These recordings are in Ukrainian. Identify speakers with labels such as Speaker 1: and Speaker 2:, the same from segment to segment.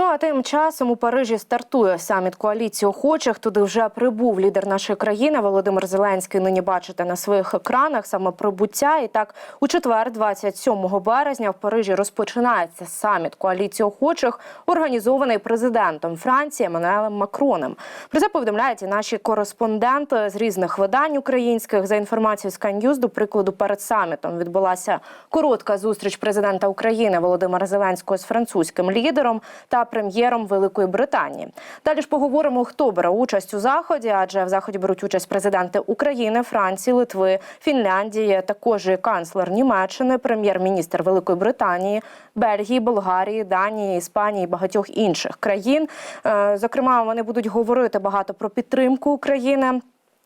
Speaker 1: Ну а тим часом у Парижі стартує саміт коаліції охочих. Туди вже прибув лідер нашої країни Володимир Зеленський. Нині бачите на своїх екранах саме прибуття. І так у четвер, 27 березня, в Парижі розпочинається саміт коаліції охочих, організований президентом Франції Еммануелем Макроном. Про це повідомляють і наші кореспонденти з різних видань українських. За інформацією News, до прикладу, перед самітом відбулася коротка зустріч президента України Володимира Зеленського з французьким лідером та прем'єром Великої Британії. Далі ж поговоримо, хто бере участь у заході, адже в заході беруть участь президенти України, Франції, Литви, Фінляндії, також і канцлер Німеччини, прем'єр-міністр Великої Британії, Бельгії, Болгарії, Данії, Іспанії і багатьох інших країн. Е, Зокрема, вони будуть говорити багато про підтримку України.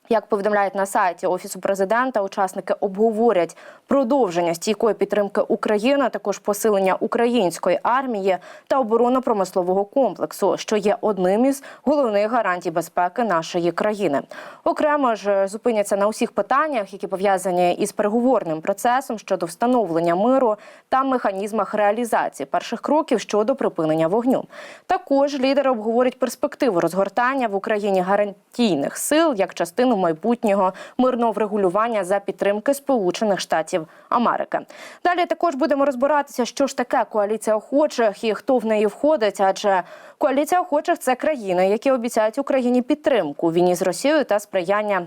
Speaker 1: Як повідомляють на сайті офісу президента, учасники обговорять продовження стійкої підтримки України, також посилення української армії та оборонно-промислового комплексу, що є одним із головних гарантій безпеки нашої країни. Окремо ж зупиняться на усіх питаннях, які пов'язані із переговорним процесом щодо встановлення миру та механізмах реалізації перших кроків щодо припинення вогню. Також лідери обговорять перспективу розгортання в Україні гарантійних сил як частину майбутнього мирного врегулювання за підтримки Сполучених Штатів Америки. Далі також будемо розбиратися, що ж таке коаліція охочих і хто в неї входить. Адже коаліція охочих це країни, які обіцяють Україні підтримку війні з Росією та сприяння.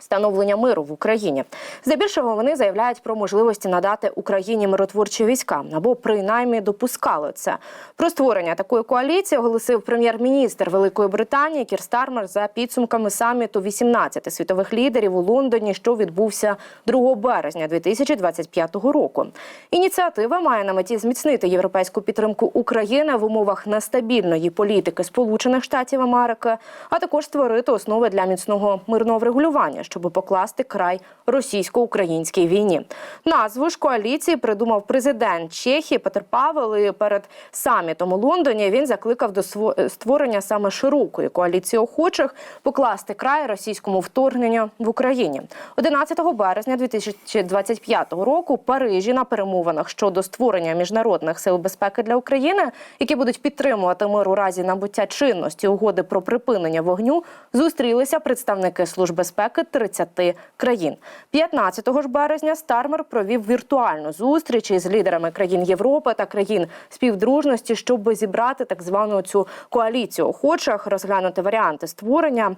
Speaker 1: Становлення миру в Україні здебільшого вони заявляють про можливості надати Україні миротворчі війська або принаймні допускали це. Про створення такої коаліції оголосив прем'єр-міністр Великої Британії Кір Стармер за підсумками саміту 18 світових лідерів у Лондоні, що відбувся 2 березня 2025 року. Ініціатива має на меті зміцнити європейську підтримку України в умовах нестабільної політики Сполучених Штатів Америки, а також створити основи для міцного мирного врегулювання щоб покласти край російсько-українській війні. Назву ж коаліції придумав президент Чехії Петр Павел. І перед самітом у Лондоні він закликав до створення саме широкої коаліції охочих покласти край російському вторгненню в Україні. 11 березня 2025 року в Парижі на перемовинах щодо створення міжнародних сил безпеки для України, які будуть підтримувати мир у разі набуття чинності угоди про припинення вогню, зустрілися представники служб безпеки 30 країн. 15 ж березня Стармер провів віртуальну зустріч із лідерами країн Європи та країн співдружності, щоб зібрати так звану цю коаліцію охочих, розглянути варіанти створення.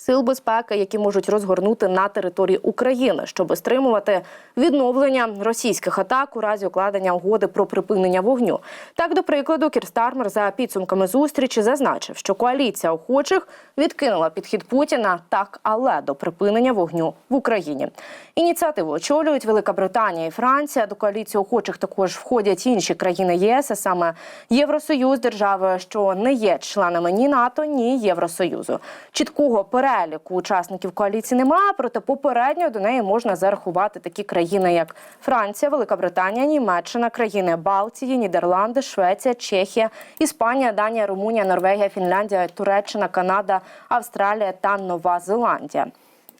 Speaker 1: Сил безпеки, які можуть розгорнути на території України, щоб стримувати відновлення російських атак у разі укладення угоди про припинення вогню. Так, до прикладу, Кір Стармер за підсумками зустрічі зазначив, що коаліція охочих відкинула підхід Путіна так, але до припинення вогню в Україні. Ініціативу очолюють Велика Британія і Франція. До коаліції охочих також входять інші країни ЄС, а саме Євросоюз, держави, що не є членами ні НАТО, ні Євросоюзу. Чіткого переліку учасників коаліції немає, проте попередньо до неї можна зарахувати такі країни, як Франція, Велика Британія, Німеччина, країни Балтії, Нідерланди, Швеція, Чехія, Іспанія, Данія, Румунія, Норвегія, Фінляндія, Туреччина, Канада, Австралія та Нова Зеландія.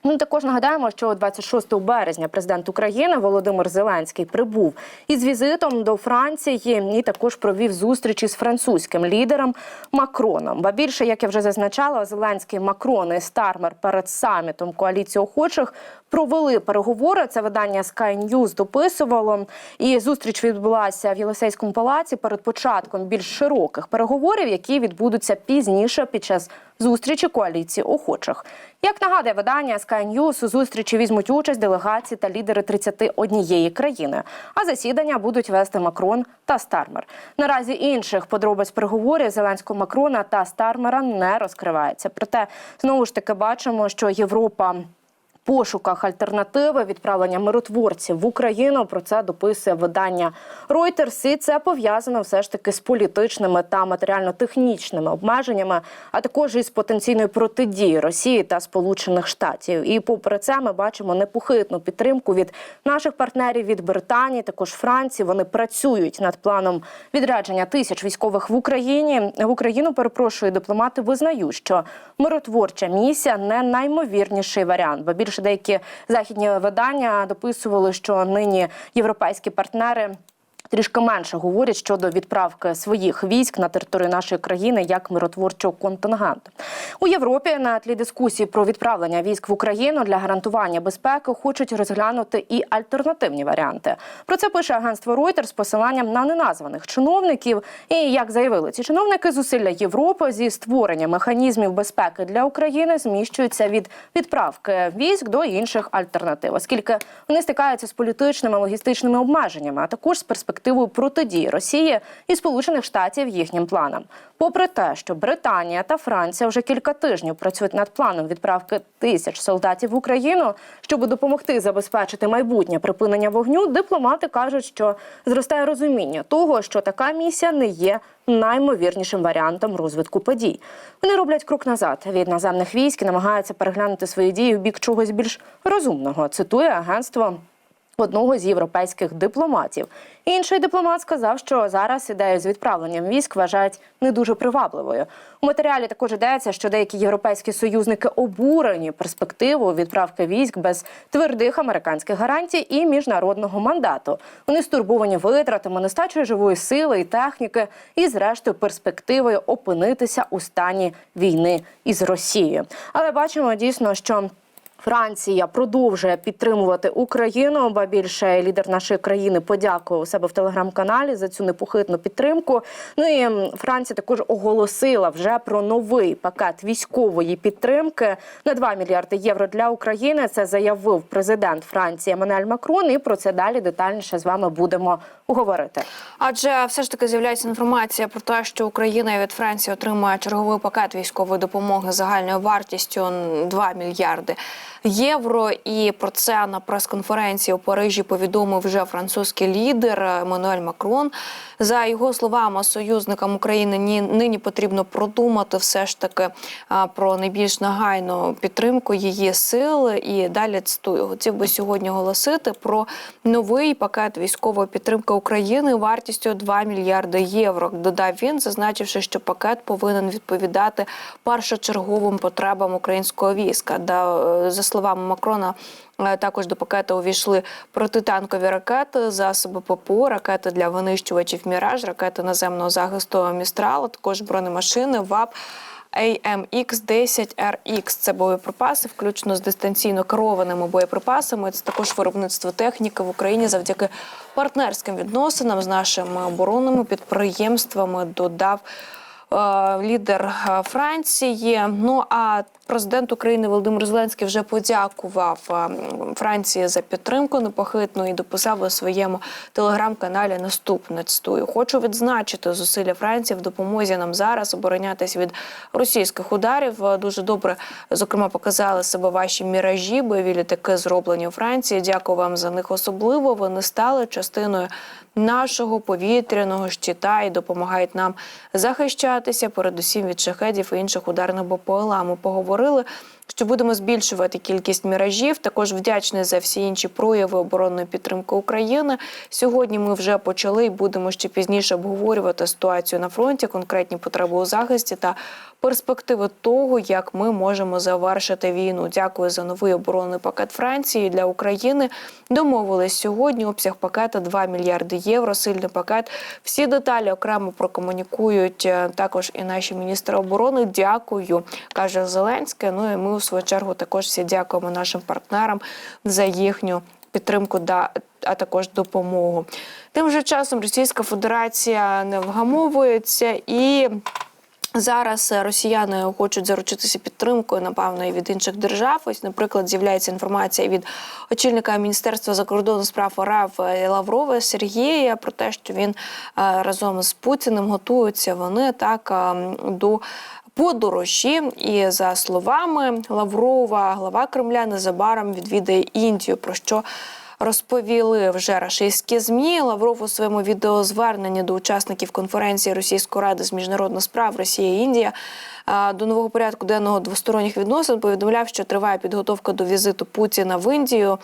Speaker 1: Ну, також нагадаємо, що 26 березня президент України Володимир Зеленський прибув із візитом до Франції і також провів зустріч із французьким лідером Макроном. Ба більше, як я вже зазначала, Зеленський, Макрон і Стармер перед самітом коаліції охочих провели переговори. Це видання Sky News дописувало. І зустріч відбулася в Єлисейському палаці перед початком більш широких переговорів, які відбудуться пізніше під час зустрічі коаліції охочих. Як нагадує видання Sky News, у зустрічі візьмуть участь делегації та лідери 31 країни. А засідання будуть вести Макрон та Стармер. Наразі інших подробиць переговорів Зеленського Макрона та Стармера не розкривається. Проте знову ж таки бачимо, що Європа пошуках альтернативи відправлення миротворців в Україну. Про це дописує видання Reuters. І це пов'язано все ж таки з політичними та матеріально-технічними обмеженнями, а також із потенційною протидією Росії та Сполучених Штатів. І попри це ми бачимо непохитну підтримку від наших партнерів від Британії, також Франції. Вони працюють над планом відрядження тисяч військових в Україні. В Україну перепрошую, дипломати визнають, що миротворча місія не наймовірніший варіант, бо більше деякі західні видання дописували, що нині європейські партнери. Трішки менше говорять щодо відправки своїх військ на територію нашої країни як миротворчого контингенту. У Європі на тлі дискусії про відправлення військ в Україну для гарантування безпеки хочуть розглянути і альтернативні варіанти. Про це пише агентство Reuters з посиланням на неназваних чиновників. І як заявили ці чиновники, зусилля Європи зі створення механізмів безпеки для України зміщуються від відправки військ до інших альтернатив, оскільки вони стикаються з політичними логістичними обмеженнями, а також з перспективою протидії Росії і Сполучених Штатів їхнім планам. Попри те, що Британія та Франція вже кілька тижнів працюють над планом відправки тисяч солдатів в Україну, щоб допомогти забезпечити майбутнє припинення вогню, дипломати кажуть, що зростає розуміння того, що така місія не є наймовірнішим варіантом розвитку подій. Вони роблять крок назад від наземних військ і намагаються переглянути свої дії в бік чогось більш розумного. Цитує агентство одного з європейських дипломатів. Інший дипломат сказав, що зараз ідею з відправленням військ вважають не дуже привабливою. У матеріалі також йдеться, що деякі європейські союзники обурені перспективою відправки військ без твердих американських гарантій і міжнародного мандату. Вони стурбовані витратами, нестачою живої сили і техніки, і, зрештою, перспективою опинитися у стані війни із Росією. Але бачимо дійсно, що. Франція продовжує підтримувати Україну, ба більше лідер нашої країни подякував себе в телеграм-каналі за цю непохитну підтримку. Ну і Франція також оголосила вже про новий пакет військової підтримки на 2 мільярди євро для України. Це заявив президент Франції Еммануель Макрон. І про це далі детальніше з вами будемо говорити.
Speaker 2: Адже все ж таки з'являється інформація про те, що Україна від Франції отримує черговий пакет військової допомоги загальною вартістю 2 мільярди євро. І про це на прес-конференції у Парижі повідомив вже французький лідер Еммануель Макрон. За його словами, союзникам України ні- нині потрібно продумати все ж таки про найбільш нагайну підтримку її сил. І далі цитую, хотів би сьогодні оголосити про новий пакет військової підтримки України вартістю 2 мільярди євро. Додав він, зазначивши, що пакет повинен відповідати першочерговим потребам українського війська. Е, за словами Макрона. е, Також до пакету увійшли протитанкові ракети, засоби ППО, ракети для винищувачів Міраж, ракети наземного захисту Містрал, також бронемашини ВАП. AMX-10RX – це боєприпаси, включно з дистанційно керованими боєприпасами. Це також виробництво техніки в Україні завдяки партнерським відносинам з нашими оборонними підприємствами. Додав е, лідер е, Франції. Ну а президент України Володимир Зеленський вже подякував е, Франції за підтримку непохитну і дописав у своєму телеграм-каналі наступне цитую. Хочу відзначити зусилля Франції в допомозі нам зараз оборонятись від російських ударів. Е, Дуже добре, зокрема, показали себе ваші міражі, бойові літаки зроблені у Франції. Дякую вам за них особливо. Вони стали частиною нашого повітряного щита і допомагають нам захищатися, передусім від шахедів і інших ударних БПЛА. Ми поговорили. Що будемо збільшувати кількість міражів, також вдячний за всі інші прояви оборонної підтримки України. Сьогодні ми вже почали і будемо ще пізніше обговорювати ситуацію на фронті, конкретні потреби у захисті та перспективи того, як ми можемо завершити війну. Дякую за новий оборонний пакет Франції для України. Домовились сьогодні. Обсяг пакета 2 мільярди євро. Сильний пакет. Всі деталі окремо прокомунікують е, також і наші міністри оборони. Дякую, каже Зеленський. Ну і ми у свою чергу також всі дякуємо нашим партнерам за їхню підтримку да а також допомогу. Тим же часом Російська Федерація не вгамовується і. Зараз е, росіяни хочуть заручитися підтримкою, напевно, і від інших держав. Ось, наприклад, з'являється інформація від очільника міністерства закордонних справ РФ Лаврова Сергія про те, що він е, разом з Путіним готуються вони так е, до. Подорожі, і за словами Лаврова, глава Кремля незабаром відвідає Індію. Про що розповіли вже рашистські змі. Лавров у своєму відеозверненні до учасників конференції Російської ради з міжнародних справ Росія і Індія до нового порядку денного двосторонніх відносин повідомляв, що триває підготовка до візиту Путіна в Індію.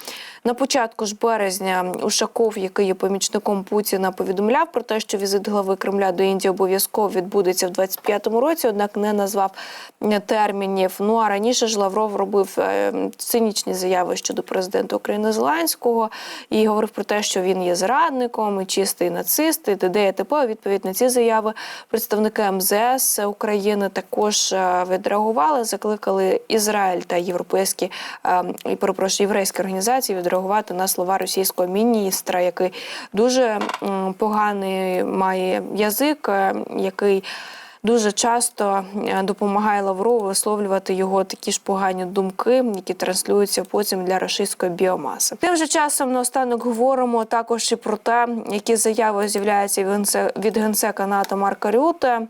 Speaker 2: На початку ж березня Ушаков, який є помічником Путіна, повідомляв про те, що візит глави Кремля до Індії обов'язково відбудеться в 25-му році, однак не назвав е, термінів. Ну а раніше ж Лавров робив е, цинічні заяви щодо президента України Зеленського. і говорив про те, що він є зрадником, і чистий нацист, і т.д. і т.п. Відповідь на ці заяви представники МЗС України також е, відреагували, закликали Ізраїль та європейські е, і перепрошую, єврейські організації відреагувати на слова російського міністра, який дуже поганий має язик, е, який дуже часто допомагає Лаврову висловлювати його такі ж погані думки, які транслюються потім для рашистської біомаси. Тим же часом наостанок говоримо також і про те, які заяви з'являються від генсека НАТО Марка Рюте.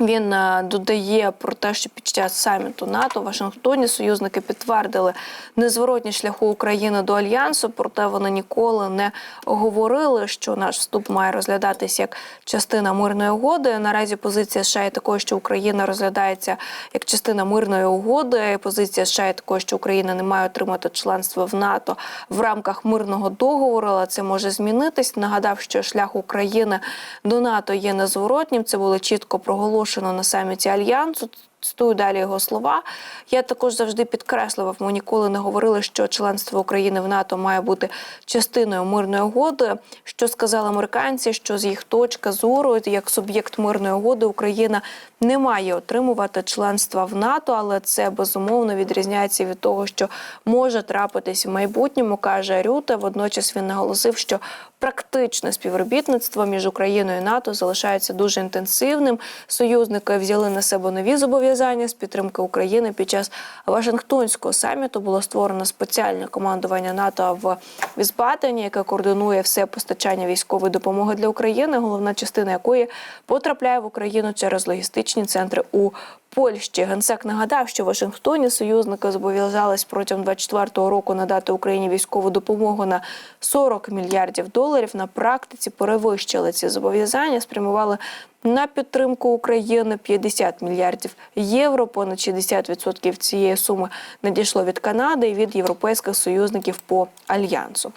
Speaker 2: Він е, додає про те, що під час саміту НАТО в Вашингтоні союзники підтвердили незворотні шляху України до альянсу, проте вони ніколи не говорили, що наш вступ має розглядатись як частина мирної угоди. Наразі позиція США є такою, що Україна розглядається як частина мирної угоди. Позиція США є такою, що Україна не має отримати членство в НАТО в рамках мирного договору, але це може змінитись. Нагадав, що шлях України до НАТО є незворотнім. Це було чітко проголошено на саміті альянсу. Цитую далі його слова. Я також завжди підкреслював, ми ніколи не говорили, що членство України в НАТО має бути частиною мирної угоди. Що сказали американці, що з їх точки зору, як суб'єкт мирної угоди, Україна не має отримувати членства в НАТО, але це безумовно відрізняється від того, що може трапитись в майбутньому, каже Рюте. Водночас він наголосив, що практичне співробітництво між Україною і НАТО залишається дуже інтенсивним. Союзники взяли на себе нові зобов'язання з підтримки України під час Вашингтонського саміту. Було створено спеціальне командування НАТО в Візбатені, яке координує все постачання військової допомоги для України, головна частина якої потрапляє в Україну через логістичні центри у Польщі. Генсек нагадав, що в Вашингтоні союзники зобов'язались протягом 24-го року надати Україні військову допомогу на 40 мільярдів доларів. На практиці перевищили ці зобов'язання, спрямували на підтримку України 50 мільярдів євро. Понад 60% цієї суми надійшло від Канади і від європейських союзників по альянсу.